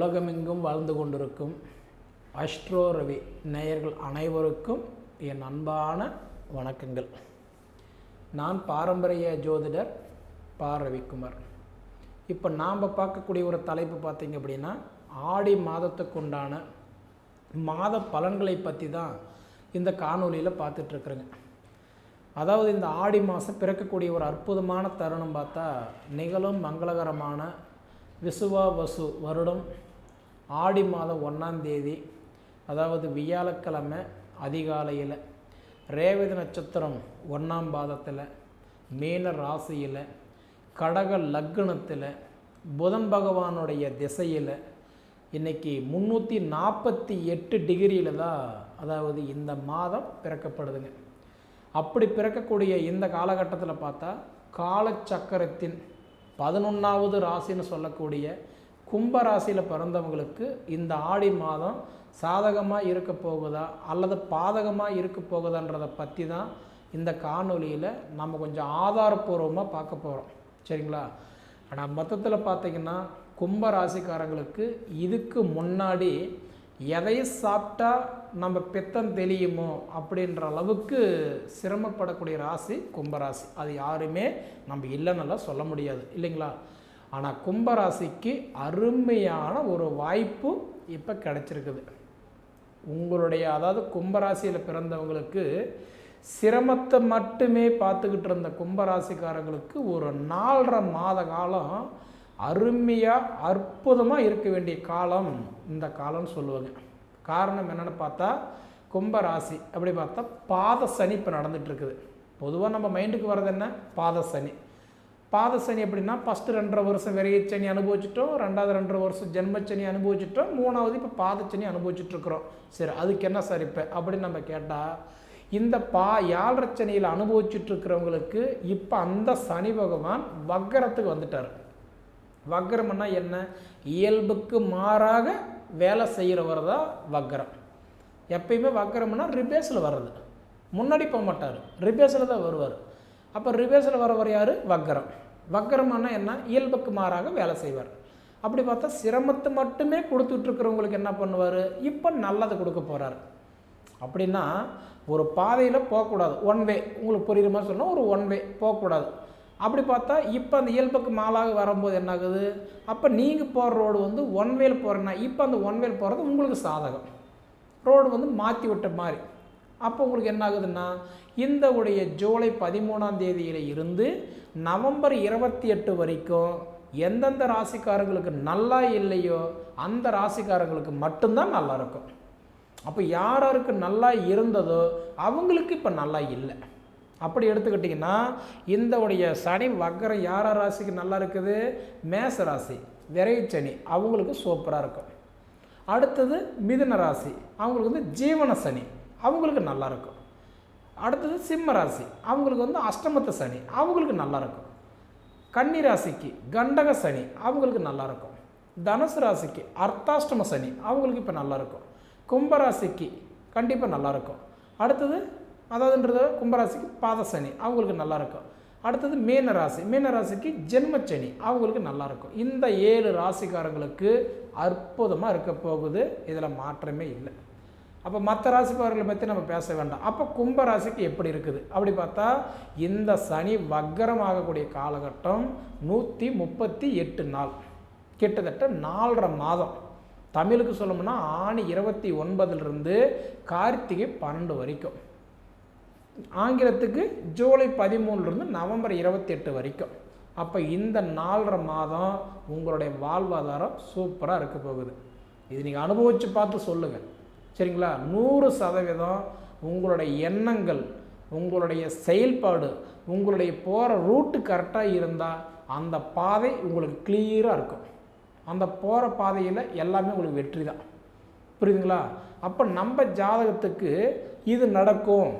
உலகமெங்கும் வாழ்ந்து கொண்டிருக்கும் அஸ்ட்ரோ ரவி நேயர்கள் அனைவருக்கும் என் அன்பான வணக்கங்கள். நான் பாரம்பரிய ஜோதிடர் பா. ரவிக்குமார். இப்போ நாம் பார்க்கக்கூடிய ஒரு தலைப்பு பார்த்திங்க அப்படின்னா ஆடி மாதத்துக்கு உண்டான மாத பலன்களை பற்றி தான் இந்த காணொலியில் பார்த்துட்ருக்குறேங்க அதாவது இந்த ஆடி மாதம் பிறக்கக்கூடிய ஒரு அற்புதமான தருணம் பார்த்தா நிகழும் மங்களகரமான விசுவா வசு வருடம் ஆடி மாதம் ஒன்றாம் தேதி அதாவது வியாழக்கிழமை அதிகாலையில் ரேவதி நட்சத்திரம் ஒன்றாம் பாதத்தில் மீன ராசியில் கடக லக்னத்தில் புதன் பகவானுடைய திசையில் இன்றைக்கி முந்நூற்றி நாற்பத்தி எட்டு டிகிரியில் தான் அதாவது இந்த மாதம் பிறக்கப்படுதுங்க. அப்படி பிறக்கக்கூடிய இந்த காலகட்டத்தில் பார்த்தா காலச்சக்கரத்தின் பதினொன்றாவது ராசின்னு சொல்லக்கூடிய கும்பராசியில் பிறந்தவங்களுக்கு இந்த ஆடி மாதம் சாதகமாக இருக்க போகுதா அல்லது பாதகமாக இருக்க போகுதான்றதை பற்றி தான் இந்த காணொலியில் நம்ம கொஞ்சம் ஆதாரப்பூர்வமாக பார்க்க போகிறோம் சரிங்களா? ஆனால் மொத்தத்தில் பார்த்தீங்கன்னா கும்ப ராசிக்காரங்களுக்கு இதுக்கு முன்னாடி எதையும் சாப்பிட்டா நம்ம பித்தம் தெளியுமோ அப்படின்ற அளவுக்கு சிரமப்படக்கூடிய ராசி கும்பராசி. அது யாருமே நம்ம இல்லைன்னெல்லாம் சொல்ல முடியாது. இல்லைங்களா? ஆனால் கும்பராசிக்கு அருமையான ஒரு வாய்ப்பு இப்போ கிடச்சிருக்குது. உங்களுடைய அதாவது கும்பராசியில் பிறந்தவங்களுக்கு சிரமத்தை மட்டுமே பார்த்துக்கிட்டு இருந்த கும்பராசிக்காரங்களுக்கு ஒரு நாலரை மாத காலம் அருமையாக அற்புதமாக இருக்க வேண்டிய காலம் இந்த காலம்னு சொல்லுவாங்க. காரணம் என்னென்னு பார்த்தா கும்பராசி அப்படி பார்த்தா பாத சனி இப்போ நடந்துகிட்ருக்குது பொதுவாக நம்ம மைண்டுக்கு வர்றது என்ன? பாத சனி பாத சனி எப்படின்னா ஃபஸ்ட்டு ரெண்டரை வருஷம் விரையச்சனி அனுபவிச்சிட்டோம் ரெண்டாவது ரெண்டரை வருஷம் ஜென்மச்சனி அனுபவிச்சிட்டோம் மூணாவது இப்போ பாதச்சனி அனுபவிச்சுட்ருக்குறோம் சரி அதுக்கு என்ன சார் இப்போ? அப்படின்னு நம்ம கேட்டால் இந்த பா யாழரை சனியில் அனுபவிச்சுட்ருக்கிறவங்களுக்கு இப்போ அந்த சனி பகவான் வக்கரத்துக்கு வந்துட்டார். வக்கரம்னா என்ன? இயல்புக்கு மாறாக வேலை செய்கிறவர் தான் வக்கரம். எப்பயுமே வக்கரம்னா ரிபேஸில் வர்றது. முன்னாடி போக மாட்டார் ரிபேஸில் தான் வருவார். அப்போ ரிபேஸில் வரவர் யார்? வக்கரம். வக்கரம்னா என்ன? இயல்புக்கு மாறாக வேலை செய்வார். அப்படி பார்த்தா சிரமத்தை மட்டுமே கொடுத்துட்ருக்கிறவங்களுக்கு என்ன பண்ணுவார்? இப்போ நல்லது கொடுக்க போகிறார் அப்படின்னா ஒரு பாதையில் போகக்கூடாது. ஒன் வே உங்களுக்கு புரியுற மாதிரி சொன்னால் ஒரு ஒன் வே போகக்கூடாது. அப்படி பார்த்தா இப்போ அந்த இயல்புக்கு மாலாக வரும்போது என்ன ஆகுது அப்போ நீங்கள் போகிற ரோடு வந்து ஒன் வேல் போகிறேன்னா இப்போ அந்த ஒன் வேல் போகிறது உங்களுக்கு சாதகம். ரோடு வந்து மாற்றி விட்ட மாதிரி. அப்போ உங்களுக்கு என்ன ஆகுதுன்னா இந்த உடைய ஜூலை பதிமூணாம் தேதியில் இருந்து நவம்பர் இருபத்தி எட்டு வரைக்கும் எந்தெந்த ராசிக்காரங்களுக்கு நல்லா இல்லையோ அந்த ராசிக்காரங்களுக்கு மட்டும்தான் நல்லா இருக்கும். அப்போ யார் யாருக்கு நல்லா இருந்ததோ அவங்களுக்கு இப்போ நல்லா இல்லை. அப்படி எடுத்துக்கிட்டிங்கன்னா இந்த உடைய சனி வக்கரம் யார் ராசிக்கு நல்லா இருக்குது? மேச ராசி விரைச்சனி அவங்களுக்கு சூப்பராக இருக்கும். அடுத்தது மிதுன ராசி அவங்களுக்கு வந்து ஜீவன சனி. அவங்களுக்கு நல்லாயிருக்கும். அடுத்தது சிம்ம ராசி. அவங்களுக்கு வந்து அஷ்டமத்த சனி. அவங்களுக்கு நல்லாயிருக்கும். கன்னி ராசிக்கு கண்டக சனி. அவங்களுக்கு நல்லாயிருக்கும். தனுசு ராசிக்கு அர்த்தாஷ்டம சனி. அவங்களுக்கு இப்போ நல்லாயிருக்கும். கும்பராசிக்கு கண்டிப்பாக நல்லாயிருக்கும். அடுத்தது அதாவதுன்றது கும்பராசிக்கு பாத சனி. அவங்களுக்கு நல்லாயிருக்கும். அடுத்தது மீன ராசி. மீன ராசிக்கு ஜென்மச்சனி அவங்களுக்கு நல்லாயிருக்கும். இந்த ஏழு ராசிக்காரங்களுக்கு அற்புதமாக இருக்க போகுது. இதில் மாற்றமே இல்லை. அப்போ மற்ற ராசிக்காரர்களை பற்றி நம்ம பேச வேண்டாம். அப்போ கும்ப ராசிக்கு எப்படி இருக்குது? அப்படி பார்த்தா இந்த சனி வக்கரம் ஆகக்கூடிய காலகட்டம் நூற்றி முப்பத்தி எட்டு நாள். கிட்டத்தட்ட நாலரை மாதம். தமிழுக்கு சொல்லணும்னா ஆணி இருபத்தி ஒன்பதுலேருந்து கார்த்திகை பன்னெண்டு வரைக்கும். ஆங்கிலத்துக்கு ஜூலை பதிமூணுலேருந்து நவம்பர் இருபத்தி எட்டு வரைக்கும். அப்போ இந்த நாலரை மாதம் உங்களுடைய வாழ்வாதாரம் சூப்பராக இருக்க போகுது. இது நீங்கள் அனுபவித்து பார்த்து சொல்லுங்கள் சரிங்களா? நூறு சதவீதம் உங்களுடைய எண்ணங்கள் உங்களுடைய செயல்பாடு உங்களுடைய போகிற ரூட்டு கரெக்டாக இருந்தால் அந்த பாதை உங்களுக்கு கிளியராக இருக்கும். அந்த போகிற பாதையில் எல்லாமே உங்களுக்கு வெற்றி தான். புரியுதுங்களா? அப்போ நம்ம ஜாதகத்துக்கு இது நடக்கும்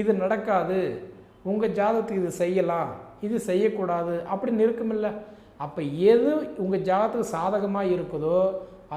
இது நடக்காது உங்கள் ஜாதகத்துக்கு இது செய்யலாம் இது செய்யக்கூடாது அப்படின்னு இருக்குமில்ல. அப்போ எது உங்கள் ஜாதகத்துக்கு சாதகமாக இருக்குதோ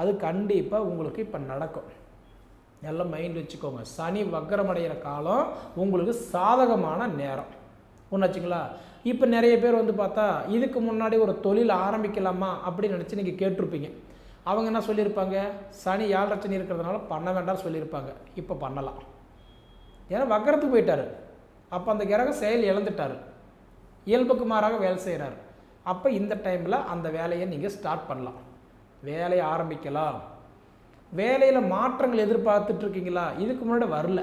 அது கண்டிப்பாக உங்களுக்கு இப்போ நடக்கும். எல்லாம் மைண்ட் வச்சுக்கோங்க. சனி வக்கரமடைகிற காலம் உங்களுக்கு சாதகமான நேரம். ஒன்றாச்சுங்களா இப்போ நிறைய பேர் வந்து பார்த்தா இதுக்கு முன்னாடி ஒரு தொழில் ஆரம்பிக்கலாமா அப்படின்னு நினச்சி நீங்கள் கேட்டிருப்பீங்க. அவங்க என்ன சொல்லியிருப்பாங்க? சனி ஏழரை சனி இருக்கிறதுனால பண்ண வேண்டாம்னு சொல்லியிருப்பாங்க. இப்போ பண்ணலாம். ஏன்னா வக்கரத்துக்கு போயிட்டார். அப்போ அந்த கிரகம் செயல் இழந்துட்டார். இயல்புக்கு மாறாக வேலை செய்கிறார் அப்போ இந்த டைமில் அந்த வேலையை நீங்கள் ஸ்டார்ட் பண்ணலாம். வேலையை ஆரம்பிக்கலாம். வேலையில் மாற்றங்கள் எதிர்பார்த்துட்டு இருக்கீங்களா? இதுக்கு முன்னாடி வரல.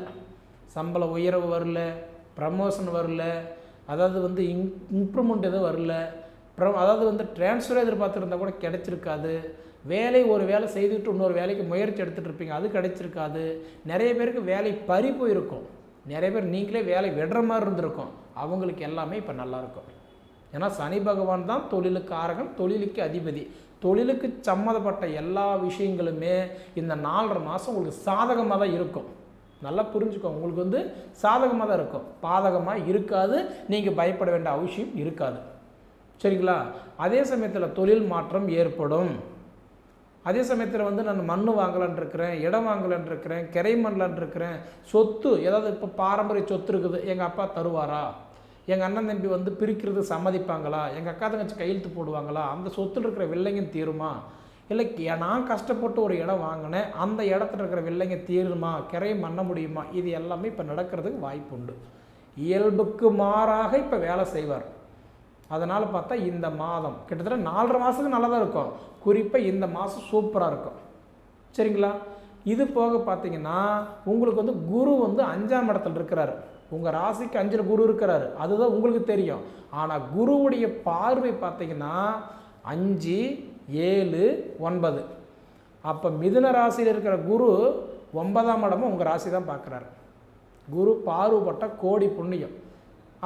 சம்பள உயர்வு வரல ப்ரமோஷன் வரல அதாவது வந்து இன் இம்ப்ரூவ்மெண்ட் எதுவும் வரல. ப்ரம் அதாவது வந்து ட்ரான்ஸ்ஃபர் எதிர்பார்த்துருந்தா கூட கிடைச்சிருக்காது. வேலை ஒரு வேலை செய்துட்டு இன்னொரு வேலைக்கு முயற்சி எடுத்துகிட்டு இருப்பீங்க அது கிடச்சிருக்காது. நிறைய பேருக்கு வேலை பறி போயிருக்கும். நிறைய பேர் நீங்களே வேலை விடுற மாதிரி இருந்திருக்கும். அவங்களுக்கு எல்லாமே இப்போ நல்லாயிருக்கும் ஏன்னா சனி பகவான் தான் தொழிலுக்கு ஆரகம் தொழிலுக்கு அதிபதி. தொழிலுக்கு சம்மந்தப்பட்ட எல்லா விஷயங்களுமே இந்த நாலரை மாதம் உங்களுக்கு சாதகமாக தான் இருக்கும். நல்லா புரிஞ்சுக்கோங்க உங்களுக்கு வந்து சாதகமாக தான் இருக்கும். பாதகமாக இருக்காது நீங்கள் பயப்பட வேண்டிய அவசியம் இருக்காது. சரிங்களா? அதே சமயத்தில் தொழில் மாற்றம் ஏற்படும். அதே சமயத்தில் வந்து நான் மண் வாங்கலான் இருக்கிறேன் இடம் வாங்கலான் இருக்கிறேன் கிரை மண்ணலான் இருக்கிறேன் சொத்து ஏதாவது இப்போ பாரம்பரிய சொத்து இருக்குது எங்கள் அப்பா தருவாரா? எங்கள் அண்ணன் தம்பி வந்து பிரிக்கிறது சம்மதிப்பாங்களா? எங்கள் அக்கா தங்கச்சி கையெழுத்து போடுவாங்களா? அந்த சொத்தில் இருக்கிற வில்லைங்க தீருமா? இல்லை நான் கஷ்டப்பட்டு ஒரு இடம் வாங்கினேன். அந்த இடத்துல இருக்கிற வில்லைங்க தீருமா? கிரையை மண்ண முடியுமா? இது எல்லாமே இப்போ நடக்கிறதுக்கு வாய்ப்பு உண்டு. இயல்புக்கு மாறாக இப்போ வேலை செய்வார். அதனால் பார்த்தா இந்த மாதம் கிட்டத்தட்ட நாலரை மாதத்துக்கு நல்லா தான் இருக்கும். குறிப்பாக இந்த மாதம் சூப்பராக இருக்கும். சரிங்களா? இது போக பார்த்தீங்கன்னா உங்களுக்கு வந்து குரு வந்து அஞ்சாம் இடத்துல இருக்கிறாரு. உங்கள் ராசிக்கு அஞ்சில் குரு இருக்கிறாரு. அதுதான் உங்களுக்கு தெரியும். ஆனால் குருவுடைய பார்வை பார்த்தீங்கன்னா அஞ்சு ஏழு ஒன்பது. அப்போ மிதுன ராசியில் இருக்கிற குரு ஒன்பதாம் இடமும் உங்கள் ராசி தான் பார்க்குறாரு. குரு பார்வப்பட்ட கோடி புண்ணியம்.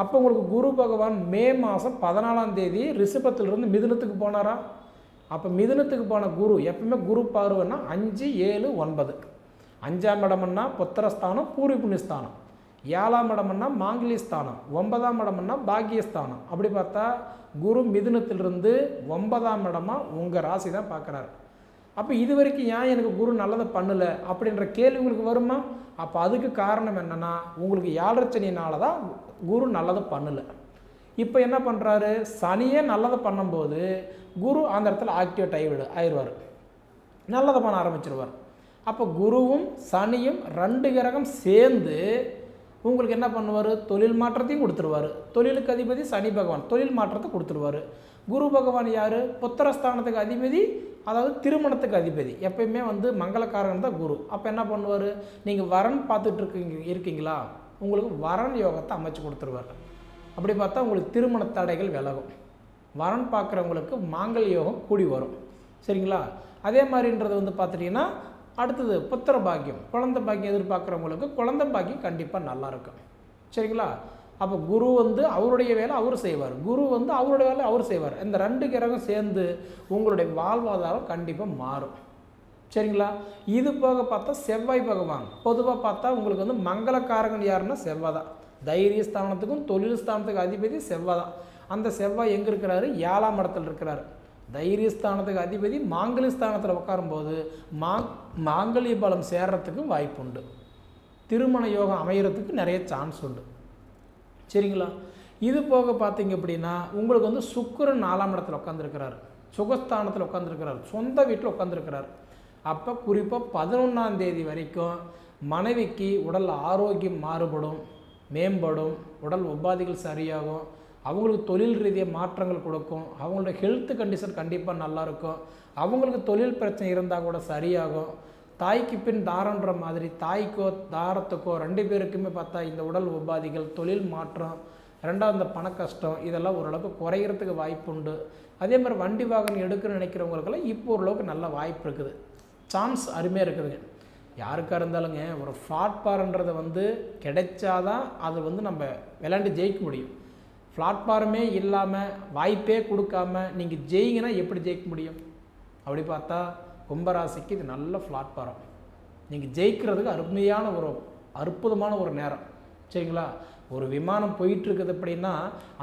அப்போ உங்களுக்கு குரு பகவான் மே மாதம் பதினாலாம் தேதி ரிஷபத்திலிருந்து மிதுனத்துக்கு போனாரா? அப்போ மிதுனத்துக்கு போன குரு எப்பவுமே குரு பார்வைன்னா அஞ்சு ஏழு ஒன்பது. அஞ்சாம் இடம்னா புத்திரஸ்தானம் பூரி புண்ணியஸ்தானம். ஏழாம் இடம்னா மாங்கிலிஸ்தானம் ஒன்பதாம் இடம்னா பாக்கியஸ்தானம். அப்படி பார்த்தா குரு மிதுனத்திலிருந்து ஒன்பதாம் இடமா உங்கள் ராசி தான் பார்க்குறாரு. அப்போ இது வரைக்கும் ஏன் எனக்கு குரு நல்லதை பண்ணல? அப்படின்ற கேள்வி உங்களுக்கு வருமா? அப்போ அதுக்கு காரணம் என்னென்னா உங்களுக்கு ஏழரச்சனினால தான் குரு நல்லதை பண்ணல. இப்போ என்ன பண்ணுறாரு சனியே நல்லதை பண்ணும்போது குரு அந்த இடத்துல ஆக்டிவேட் ஆகிவிடு ஆயிடுவார். நல்லதை பண்ண ஆரம்பிச்சிருவார். அப்போ குருவும் சனியும் ரெண்டு கிரகம் சேர்ந்து உங்களுக்கு என்ன பண்ணுவார்? தொழில் மாற்றத்தையும் கொடுத்துருவார். தொழிலுக்கு அதிபதி சனி பகவான். தொழில் மாற்றத்தை கொடுத்துருவார். குரு பகவான் யார்? புத்திரஸ்தானத்துக்கு அதிபதி அதாவது திருமணத்துக்கு அதிபதி. எப்பயுமே வந்து மங்களக்காரன் தான் குரு. அப்போ என்ன பண்ணுவார்? நீங்கள் வரன் பார்த்துட்டு இருக்கீங்க இருக்கீங்களா? உங்களுக்கு வரன் யோகத்தை அமைச்சு கொடுத்துருவார். அப்படி பார்த்தா உங்களுக்கு திருமண தடைகள் விலகும். வரன் பார்க்குறவங்களுக்கு மாங்கல் யோகம் கூடி வரும். சரிங்களா? அதே மாதிரின்றது வந்து பார்த்துட்டிங்கன்னா அடுத்தது புத்திர பாக்கியம். குழந்தை பாக்கியம் எதிர்பார்க்குறவங்களுக்கு குழந்தை பாக்கியம் கண்டிப்பாக நல்லா இருக்கும். சரிங்களா? அப்போ குரு வந்து அவருடைய வேலை அவர் செய்வார். குரு வந்து அவருடைய வேலை அவர் செய்வார். இந்த ரெண்டு கிரகம் சேர்ந்து உங்களுடைய வாழ்வாதாரம் கண்டிப்பாக மாறும். சரிங்களா? இது போக பார்த்தா செவ்வாய் பகவான். பொதுவாக பார்த்தா உங்களுக்கு வந்து மங்களக்காரகன் யாருன்னா செவ்வாய் தான். தைரிய ஸ்தானத்துக்கும் தொழில் ஸ்தானத்துக்கும் அதிபதி செவ்வாய் தான். அந்த செவ்வாய் எங்கே இருக்கிறாரு? ஏழாம் இடத்துல இருக்கிறாரு. தைரியஸ்தானத்துக்கு அதிபதி மாங்கலி ஸ்தானத்தில் உட்காரும்போது மா மாங்கலிய பலம் சேர்றதுக்கும் வாய்ப்பு உண்டு திருமண யோகம் அமைகிறதுக்கு நிறைய சான்ஸ் உண்டு. சரிங்களா? இது போக பார்த்தீங்க அப்படின்னா உங்களுக்கு வந்து சுக்கிரன் நாலாம் இடத்துல உட்காந்துருக்கிறார் சுகஸ்தானத்தில் உட்காந்துருக்கிறார் சொந்த வீட்டில் உட்காந்துருக்கிறார் அப்போ குறிப்பாக பதினொன்றாம் தேதி வரைக்கும் மனைவிக்கு உடல் ஆரோக்கியம் மாறுபடும் மேம்படும் உடல் உபாதைகள் சரியாகும் அவங்களுக்கு தொழில் ரீதியாக மாற்றங்கள் கொடுக்கும். அவங்களோட ஹெல்த் கண்டிஷன் கண்டிப்பாக நல்லாயிருக்கும் அவங்களுக்கு தொழில் பிரச்சனை இருந்தால் கூட சரியாகும். தாய்க்கு பின் தாரன்ற மாதிரி தாய்க்கோ தாரத்துக்கோ ரெண்டு பேருக்குமே பார்த்தா இந்த உடல் உபாதிகள் தொழில் மாற்றம் ரெண்டாவது இந்த பண கஷ்டம் இதெல்லாம் ஓரளவுக்கு குறையிறதுக்கு வாய்ப்பு உண்டு. அதே மாதிரி வண்டி வாகனம் எடுக்கணும்னு நினைக்கிறவங்களுக்கெல்லாம் இப்போ ஓரளவுக்கு நல்ல வாய்ப்பு இருக்குது. சான்ஸ் அருமையாக இருக்குதுங்க. யாருக்காக இருந்தாலுங்க ஒரு பிளாட்பாரன்றதை வந்து கிடைச்சாதான் அது வந்து நம்ம விளையாண்டு ஜெயிக்க முடியும். பிளாட்ஃபார்மே இல்லாமல் வாய்ப்பே கொடுக்காம நீங்கள் ஜெயிங்கன்னா எப்படி ஜெயிக்க முடியும்? அப்படி பார்த்தா கும்பராசிக்கு இது நல்ல பிளாட்ஃபார்ம். நீங்கள் ஜெயிக்கிறதுக்கு அருமையான ஒரு அற்புதமான ஒரு நேரம். சரிங்களா? ஒரு விமானம் போயிட்டுருக்குது அப்படின்னா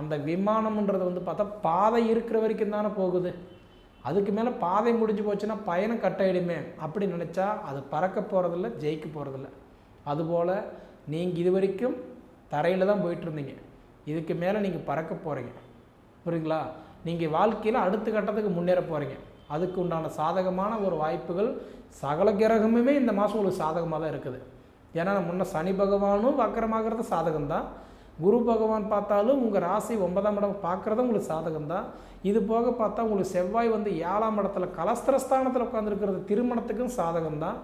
அந்த விமானம்ன்றது வந்து பார்த்தா பாதை இருக்கிற வரைக்கும் தானே போகுது. அதுக்கு மேலே பாதை முடிஞ்சு போச்சுன்னா பயணம் கட்டாயிடுமே. அப்படி நினச்சா அது பறக்க போகிறதில்ல ஜெயிக்க போகிறதில்ல அதுபோல் நீங்கள் இது வரைக்கும் தரையில் தான் போயிட்டுருந்தீங்க. இதுக்கு மேலே நீங்கள் பறக்க போகிறீங்க புரியுங்களா நீங்கள் வாழ்க்கையில் அடுத்த கட்டத்துக்கு முன்னேற போகிறீங்க அதுக்கு உண்டான சாதகமான ஒரு வாய்ப்புகள் சகல கிரகமுமே இந்த மாதம் உங்களுக்கு சாதகமாக தான் இருக்குது. ஏன்னா முன்ன சனி பகவானும் வக்கரமாகிறது சாதகம்தான். குரு பகவான் பார்த்தாலும் உங்கள் ராசி ஒன்பதாம் இடம் பார்க்குறதும் உங்களுக்கு சாதகம் தான் இது போக பார்த்தா உங்களுக்கு செவ்வாய் வந்து ஏழாம் இடத்துல கலஸ்திரஸ்தானத்தில் உட்காந்துருக்கிறது திருமணத்துக்கும் சாதகம் தான்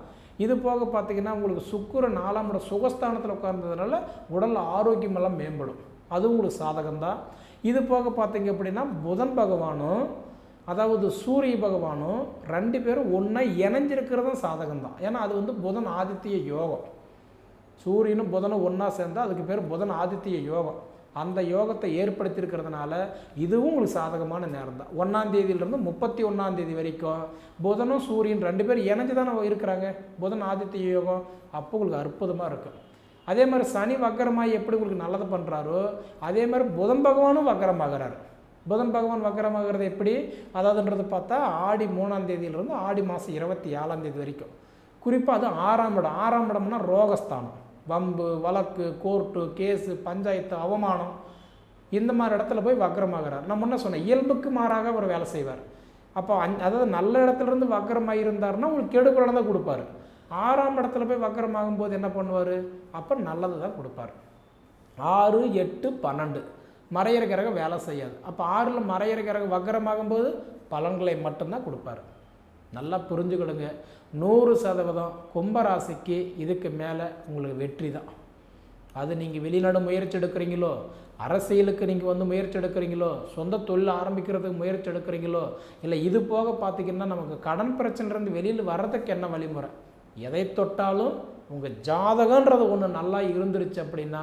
இது போக பார்த்தீங்கன்னா உங்களுக்கு சுக்குர நாலாம் இடம் சுகஸ்தானத்தில் உட்கார்ந்ததுனால உடல் ஆரோக்கியமெல்லாம் மேம்படும். அதுவும் உங்களுக்கு சாதகம் தான் இது போக பார்த்தீங்க அப்படின்னா புதன் பகவானும் அதாவது சூரிய பகவானும் ரெண்டு பேரும் ஒன்றா இணைஞ்சிருக்கிறதும் சாதகம் தான் ஏன்னா அது வந்து புதன் ஆதித்ய யோகம். சூரியனும் புதனும் ஒன்றா சேர்ந்தால் அதுக்கு பேர் புதன் ஆதித்ய யோகம். அந்த யோகத்தை ஏற்படுத்தியிருக்கிறதுனால இதுவும் உங்களுக்கு சாதகமான நேரம் தான் ஒன்றாந்தேதியிலிருந்து முப்பத்தி ஒன்றாந்தேதி வரைக்கும் புதனும் சூரியன் ரெண்டு பேரும் இணைஞ்சு தானே இருக்கிறாங்க. புதன் ஆதித்ய யோகம் அப்போ உங்களுக்கு அற்புதமாக இருக்கும். அதே மாதிரி சனி வக்கரமாக எப்படி உங்களுக்கு நல்லது பண்ணுறாரோ அதே மாதிரி புதன் பகவானும் வக்கரமாகிறார். புதன் பகவான் வக்கரமாகிறது எப்படி? அதாவதுன்றது பார்த்தா ஆடி மூணாம் தேதியிலிருந்து ஆடி மாதம் இருபத்தி ஏழாம் தேதி வரைக்கும். குறிப்பாக அது ஆறாம் இடம். ஆறாம் இடம்னா ரோகஸ்தானம். வம்பு வழக்கு கோர்ட்டு கேஸு பஞ்சாயத்து அவமானம். இந்த மாதிரி இடத்துல போய் வக்கரமாகிறார். நான் முன்ன சொன்னேன் இயல்புக்கு மாறாக அவர் வேலை செய்வார். அப்போ அந் அதாவது நல்ல இடத்துல இருந்து வக்கரமாக இருந்தாருன்னா உங்களுக்கு கெடுபலனை தான் கொடுப்பாரு. ஆறாம் இடத்துல போய் வக்கரமாகும் போது என்ன பண்ணுவார்? அப்போ நல்லது தான் கொடுப்பார். ஆறு எட்டு பன்னெண்டு. மறையிற கிரகம் வேலை செய்யாது. அப்போ ஆறில் மறையிற கிரகம் வக்கரமாகும் போது பலன்களை மட்டும்தான் கொடுப்பாரு. நல்லா புரிஞ்சுக்கிடுங்க. நூறு சதவீதம் கும்பராசிக்கு இதுக்கு மேலே உங்களுக்கு வெற்றி தான். அது நீங்கள் வெளிநாடு முயற்சி எடுக்கிறீங்களோ அரசியலுக்கு நீங்கள் வந்து முயற்சி எடுக்கிறீங்களோ சொந்த தொழில் ஆரம்பிக்கிறதுக்கு முயற்சி எடுக்கிறீங்களோ இல்லை இது போக பார்த்தீங்கன்னா நமக்கு கடன் பிரச்சனைலேருந்து வெளியில் வர்றதுக்கு என்ன வழிமுறை? எதை தொட்டாலும் உங்கள் ஜாதகன்றது ஒன்று நல்லா இருந்துருச்சு அப்படின்னா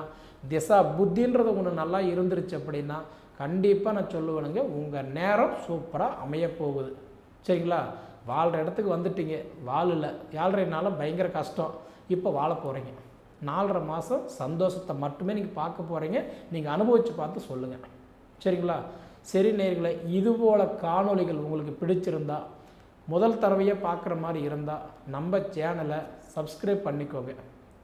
திசா புத்தின்றது ஒன்று நல்லா இருந்துருச்சு அப்படின்னா கண்டிப்பாக நான் சொல்லுவேனுங்க உங்கள் நேரம் சூப்பராக அமையப்போகுது. சரிங்களா? வாழ்கிற இடத்துக்கு வந்துட்டீங்க வாழல. ஏழ்றைனால பயங்கர கஷ்டம். இப்போ வாழ போகிறீங்க நாலரை மாதம் சந்தோஷத்தை மட்டுமே நீங்கள் பார்க்க போகிறீங்க நீங்கள் அனுபவித்து பார்த்து சொல்லுங்கள் சரிங்களா? சரி நேர்களை இதுபோல் காணொளிகள் உங்களுக்கு பிடிச்சிருந்தா முதல் தடவையாக பார்க்குற மாதிரி இருந்தால் நம்ம சேனலை சப்ஸ்கிரைப் பண்ணிக்கோங்க.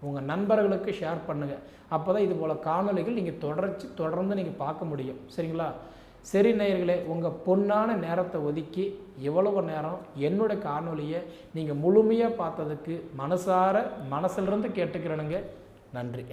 உங்கள் நண்பர்களுக்கு ஷேர் பண்ணுங்கள் அப்போ தான் இது போல் காணொளிகள் நீங்கள் தொடர்ச்சி தொடர்ந்து நீங்கள் பார்க்க முடியும். சரிங்களா? சரி நேயர்களே உங்கள் பொன்னான நேரத்தை ஒதுக்கி எவ்வளவு நேரம் என்னோட காணொலியை நீங்கள் முழுமையாக பார்த்ததுக்கு மனசார மனசிலிருந்து கேட்டுக்கிறேனுங்க. நன்றி.